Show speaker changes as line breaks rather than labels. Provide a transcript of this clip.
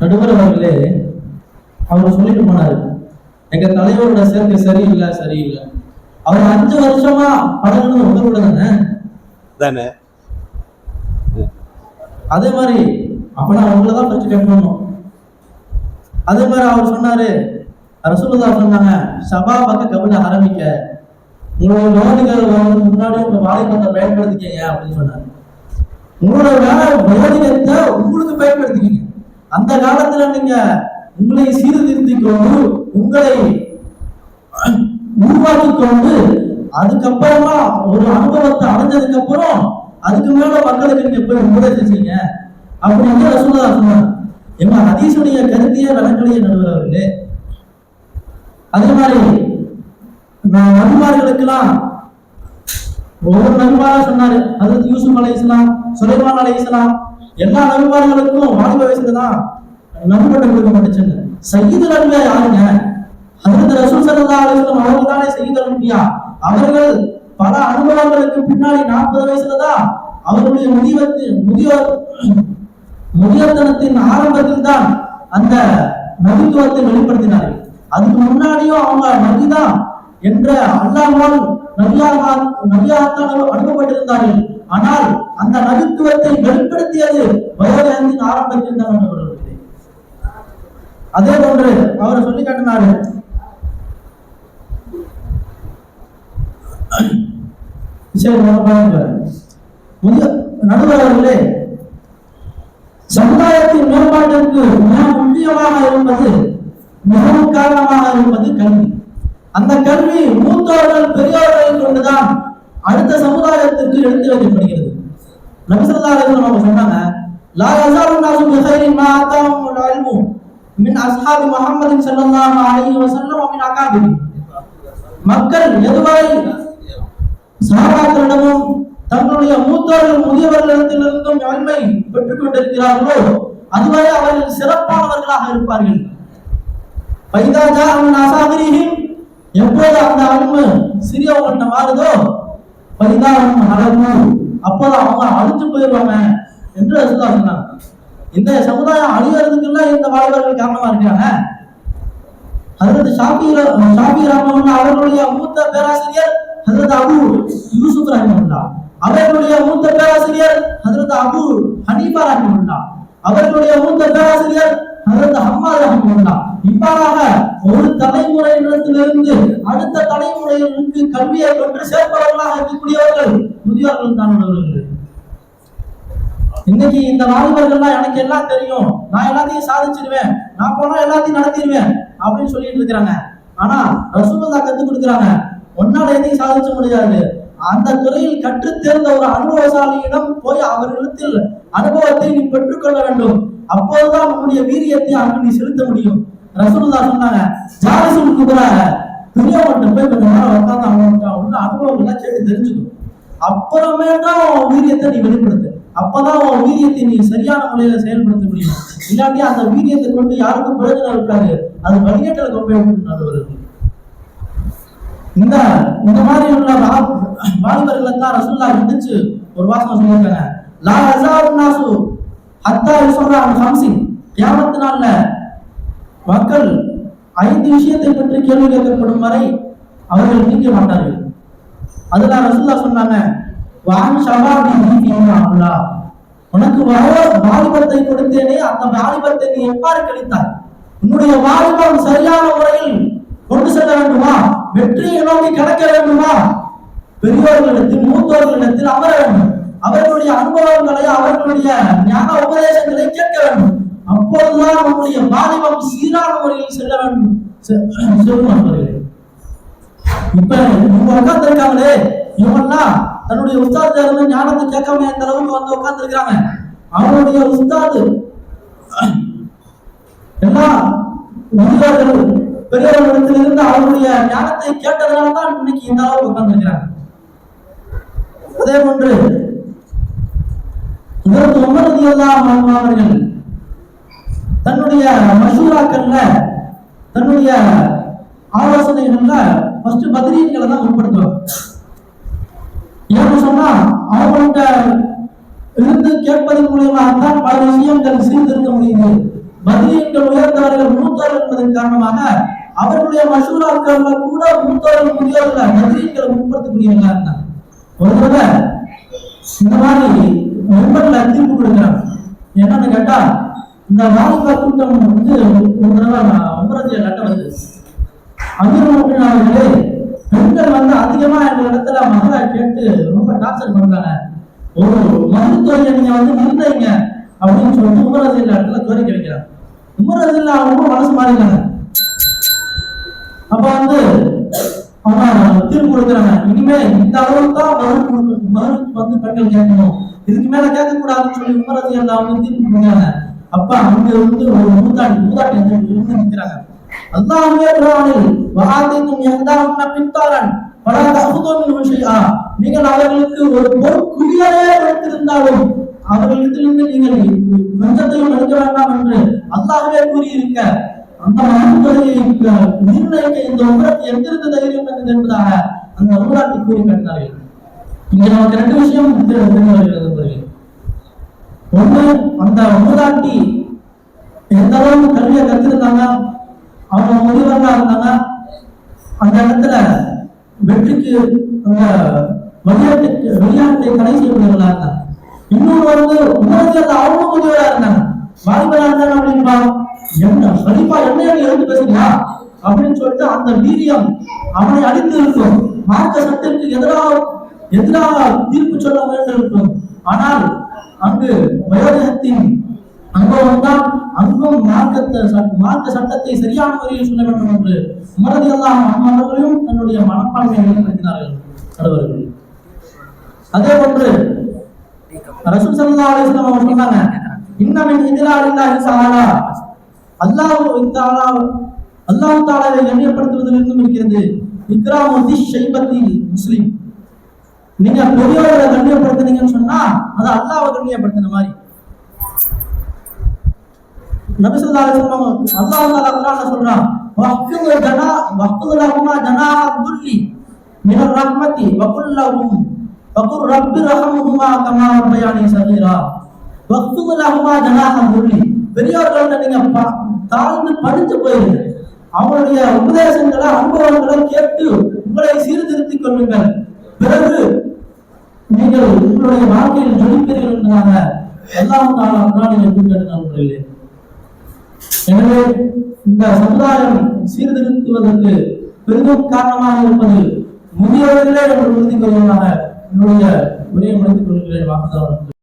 நடுவர் அவர்களே அவர் சொல்லிட்டு போனாரு எங்க தலைவரோட சேர்க்கை சரியில்லை சரியில்லை. அவர் அஞ்சு வருஷமா பழகணும் உங்களோட தானே?
தானே.
அதே மாதிரி அப்ப நான் உங்களை தான் ஃபர்ஸ்ட் கேட்கணும் அதே மாதிரி அவர் சொன்னாரு ரசூலுல்லா சொன்னாங்க சபா பக்க கபட ஆரம்பிக்க உங்களோட லோனுகள் வரதுக்கு முன்னாடி உங்க வாலிபத்தை பயன்படுத்திக்கங்க அப்படின்னு சொன்னாங்க உங்களோட வேலை வயோதிகத்தை உங்களுக்கு பயன்படுத்திக்கங்க. அந்த காலத்துல நீங்க உங்களை சீர்திருத்திக் கொண்டு உங்களை உருவாக்கி கொண்டு அதுக்கப்புறமா ஒரு அனுபவத்தை அடைஞ்சதுக்கு அப்புறம் அதுக்கு மேல மக்களுக்கு நீங்க போய் உபதேசம் செய்யுங்க அப்படின்னு ரசூலா சொன்னாங்க ஏமா ஹதீஸுடைய கருத்தையே விளக்கலையே நடுவர் அவர்களே அதே மாதிரி நபிமார்களுக்கெல்லாம் ஒவ்வொரு நபிமாரா சொன்னாரு. ஹஜரத் யூசுப் அலை இஸ்லாம் சுலைமான் அலை இஸ்லாம் எல்லா நபிமார்களுக்கும் வாலிப வயசுல தான் நபிப்பட்டம் கொடுக்கப்பட்டுச்சுங்க. சையீது நபியா யாருங்க? ஹஜரத் ரசூல் சல்லா அலிஸ்லாம் அவர்கள் தானே சையீது நபியா அவர்கள் பல அனுபவங்களுக்கு பின்னாடி நாற்பது வயசுல தான் அவர்களுடைய முதியவத்து முதியோர் முதியத்தனத்தின் ஆரம்பத்தில் தான் அந்த நபித்துவத்தை வெளிப்படுத்தினார்கள். அதுக்கு முன்னாடியும் அவங்க நபிதான் என்ற அல்லாமல் நபியாக நபியாகத்தான் அனுப்பப்பட்டிருந்தார்கள். ஆனால் அந்த நபித்துவத்தை வெளிப்படுத்தியது வயோதயத்தின் ஆரம்பத்தில் தான் நண்பர்களே அதே போன்று அவர் சொல்லி காட்டினாரு. சரி சமுதாயத்தின் மேம்பாட்டிற்கு மிக முக்கியமாக இருப்பது மிகவும் காரணமாக இருப்பது கல்வி. அந்த கல்வி மூத்தோர்கள் பெரியோர்களை கொண்டுதான் அடுத்த சமுதாயத்திற்கு எடுத்து வைக்கப்படுகிறது. நபிசல்லாஹு அவங்க சொன்னாங்க லா யஸாலு நாசு பிஹைரின் மா அத்தாஹுல் இல்மு மின் அஸ்ஹாபி முஹம்மதின் ஸல்லல்லாஹு அலைஹி வஸல்லம் வ மின் அகாபிரி மக்கள் எதுவரை சஹாபாக்களிடமும் தங்களுடைய மூத்தோர்கள் முதியவர்களிடத்திலிருந்தும் நன்மை பெற்றுக் கொண்டிருக்கிறார்களோ அதுவரை அவர்கள் சிறப்பானவர்களாக இருப்பார்கள். பைதாஜா அவன் அசாதிரியும் எப்போது அந்த அன்பு சிறியவங்கள்ட்ட மாறுதோ பரிதாபம் நடக்கும் அப்போதான் அப்போது அவங்க அழிஞ்சு போயிடுவாங்க என்று ரசூலா சொன்னாங்க. இந்த சமுதாயம் அழியறதுக்குள்ள இந்த வாழ்வர்கள் காரணமா இருக்காங்க. அதாவது ஷாபி ர- ஷாபி ரஹ்மத்துல்லா அவர்களுடைய மூத்த பேராசிரியர் ஹதரத் அபு யூசுப் ரஹ்மத்துல்லா அவர்களுடைய மூத்த பேராசிரியர் ஹதரத் அபு ஹனீபா ரஹ்மத்துல்லா அவர்களுடைய மூத்த பேராசிரியர் ஹதரத் அம்மா ரஹ்மத்துல்லா இவ்வாறாக ஒரு தலைமுறையினத்திலிருந்து அடுத்த தலைமுறையினருக்கு கல்வியை கொண்டு சேர்ப்பவர்களாக இருக்கக்கூடியவர்கள் முதியோர்கள் தான் உள்ளவர்கள் இன்னைக்கு இந்த வாலிபர்கள்லாம் எனக்கு எல்லாம் தெரியும். நான் எல்லாத்தையும் சாதிச்சிடுவேன் நான் போனா எல்லாத்தையும் நடத்திடுவேன் அப்படின்னு சொல்லிட்டு இருக்கிறாங்க. ஆனா ரசூலுல்லா கத்து கொடுக்குறாங்க. ஒன்னால எதையும் சாதிச்ச முடியாது. அந்த துறையில் கற்று தேர்ந்த ஒரு அனுபவசாலியிடம் போய் அவரிடத்தில் அனுபவத்தை நீ பெற்றுக்கொள்ள வேண்டும். அப்போதுதான் உன்னுடைய வீரியத்தை அங்கு நீ செலுத்த முடியும். ரசூலுல்லா சொன்னாங்க ஜாலிசுல் குபரா பெரியவன்கிட்ட போய் கொஞ்ச நேரம் உட்காந்து அவன்கிட்ட உள்ள அனுபவங்களை கேட்டு தெரிஞ்சுக்கணும். அப்புறமே தான் உன் வீரியத்தை நீ வெளிப்படுத்து. அப்பதான் உன் வீரியத்தை நீ சரியான முறையில செயல்படுத்த முடியும். இல்லாட்டி அந்த வீரியத்தை கொண்டு யாருக்கும் பிரயோஜனம் இருக்காது. அது வழிகேட்டில் கொண்டு நடுவர்கள். இந்த இந்த மாதிரி உள்ள வாலிபர்களை தான் ரசூல்லா விதிச்சு ஒரு வாசகம் சொல்லியிருக்காங்க. லா யஸாலு நாசு ஹத்தா யுஸல்லா அன் ஹம்சின் நாள்ல மக்கள் ஐந்து விஷயத்தை பற்றி கேள்வி கேட்கப்படும் வரை அவர்கள் நீக்க மாட்டார்கள். அதெல்லாம் ரசூல்லா சொன்னாங்க. வான் ஷபாபி ஃபீமா உனக்கு வர வாலிபத்தை கொடுத்தேனே அந்த வாலிபத்தை நீ எவ்வாறு கழித்தாய்? உன்னுடைய வாலிபம் சரியான முறையில் கொண்டு செல்ல வேண்டுமா? வெற்றியை நோக்கி கடக்க வேண்டுமா? பெரியோர்களிடத்தில் மூத்தோர்களிடத்தில் அமர வேண்டும். அவர்களுடைய அனுபவங்களை அவர்களுடைய ஞான உபதேசங்களை கேட்க வேண்டும். அப்போதுதான் நம்முடைய வாலிபம் சீரான முறையில் செல்ல வேண்டும். செ- இப்ப இவங்க உட்கார்ந்துருக்காங்களே. இவங்கெல்லாம் தன்னுடைய உஸ்தாத்ல இருந்து ஞானத்தை கேட்காம எந்த அளவுக்கு வந்து உட்கார்ந்துருக்காங்க அவனுடைய அவங்களுடைய உஸ்தாது எல்லாம் முதியோர்கள் பெரியவர்களிடத்திலிருந்து அவருடைய ஞானத்தை கேட்டதனால தான் இன்னைக்கு இந்த அளவுக்கு உட்கார்ந்து இருக்கிறாங்க அதே போன்று இதற்கு ஒன்பது எல்லாம் அவர்கள் தன்னுடைய மசூராக்கள்ல தன்னுடைய ஆலோசனைகள்ல ஃபர்ஸ்ட் பத்ரீன்களை தான் உட்படுத்துவாங்க ஏன்னு சொன்னா அவங்கள்ட்ட இருந்து கேட்பதன் மூலியமாகத்தான் பல விஷயங்கள் சீர்திருத்த முடியுது. பதிலீன்கள் உயர்ந்தவர்கள் மூத்தவர்கள் என்பதன் காரணமாக அவர்களுடைய மசூராக்கள்ல கூட மூத்தவர்கள் முதியோர்கள் பதிலீன்களை முன்படுத்தக்கூடியவங்களா இருந்தாங்க. ஒரு தடவை இந்த மாதிரி மெம்பர்ல தீர்ப்பு கொடுக்குறாங்க. என்னன்னு கேட்டா இந்த வாலிபா கூட்டம் வந்து ஒரு தடவை ஒன்பது கட்ட வருது அமீர் அவர்களே பெண்கள் வந்து அதிகமா எங்க இடத்துல மகளை கேட்டு ரொம்ப டார்ச்சர் பண்றாங்க. ஒரு மருத்துவரை நீங்க வந்து நிறுத்தீங்க அப்படின்னு சொல்லிட்டு உமரதில்ல இடத்துல கோரிக்கை வைக்கிறாங்க உமரதில்ல அவங்க மனசு மாறினாங்க அப்ப வந்து தீர்ப்பு கொடுக்குறாங்க இனிமே இந்த அளவுக்கு தான் மறு கொடுக்கணும் மறு வந்து பெண்கள் கேட்கணும். இதுக்கு மேல கேட்க கூடாதுன்னு சொல்லி உமரது எல்லாம் தீர்ப்பு கொடுக்குறாங்க. அப்ப அங்க இருந்து ஒரு மூத்தாட்டி மூத்தாட்டி இருந்து நிற்கிறாங்க அல்லாஹ்வே குரானில். வஹாதிக்கும் யஹ்தாவுன்ன பின்தாரன். பலா தஹுதுமின் விஷயா நீங்கள் அவர்களுக்கு ஒரு பொற்குவியலே வைத்திருந்தாலும் அவர்களிடத்திலிருந்து நீங்கள் கொஞ்சத்தையும் எடுக்க வேண்டாம் என்று அல்லாஹ்வே கூறியிருக்க. அந்த மனத்துறையை நிர்ணயிக்க இந்த உமரத்து எங்கிருந்து தைரியம் வந்தது என்பதாக அந்த உமராட்டி கூறி காட்டினார்கள். இங்க நமக்கு ரெண்டு விஷயம் தெரிய வருகிறது ஒண்ணு அந்த உமராட்டி எந்த அளவுக்கு கல்வியை கத்திருந்தாங்க அவங்க முதியவர்களா இருந்தாங்க அந்த இடத்துல வெற்றிக்கு அந்த விளையாட்டுக்கு விளையாட்டை தடை செய்யக்கூடியவர்களா இருந்தாங்க. இன்னொரு வந்து உலகத்துல அவங்க முதியவரா இருந்தாங்க. வாலிபரா அப்படின்பா. என்ன சரிப்பா என்ன நீ எழுந்து பேசுறியா அப்படின்னு சொல்லிட்டு அந்த வீரியம் அவனை அழித்து இருக்கும் மார்க்க சட்டத்திற்கு எதிராக எதிராக தீர்ப்பு சொல்ல முயன்று இருக்கும் ஆனால் அங்கு வயோதிகத்தின் அனுபவம் தான். அங்கும் மார்க்கத்தை மார்க்க சட்டத்தை சரியான முறையில் சொல்ல வேண்டும் என்று. உமரதி அல்லாஹ் அம்மாவர்களையும் தன்னுடைய மனப்பான்மையையும் வெளிப்படுத்தினார்கள் நடுவர்கள் அதே போன்று ரசூல் ஸல்லல்லாஹு அலைஹி வஸல்லம் சொன்னாங்க இன்னமின் இதிலாலில்லாஹி தஆலா. அல்லாஹ் தாலா அல்லாஹ் தாலாவை கண்ணியப்படுத்துவதிலிருந்தும் இருக்கிறது. இக்ராமுதி ஷைபத்தி முஸ்லிம். நீங்க பெரியவர்களை கண்ணியப்படுத்துனீங்கன்னு சொன்னா அது அல்லாஹ்வை கண்ணியப்படுத்தின மாதிரி. நபிசுல்லா ஸல்லல்லாஹு அல்லாஹ் சொல்றான் வஹ்குது ஜனா வஹ்குது லஹுமா துல்லி மின ரஹ்மதி வகுல் லஹும் ரப்பி ரஹமுஹுமா கமா ரப்பயானி சகீரா. பெரியவர்கள்ட்ட நீங்க தாழ்ந்து படித்து போயிருங்க அவங்களுடைய உபதேசங்களை அனுபவங்களை கேட்டு உங்களை சீர்திருத்திக் கொள்ளுங்கள். பிறகு நீங்கள் உங்களுடைய வாழ்க்கையில் ஜொலிப்பீர்கள் எல்லாம் தாழ குரானில் குறிப்பிட்ட எனவே இந்த சமுதாயம் சீர்திருத்துவதற்கு பெரிதும் காரணமாக இருப்பது முதியவர்களே என்று உறுதி கொள்வதாக என்னுடைய உரையை முடித்துக் கொள்கிறேன். வாக்குதான்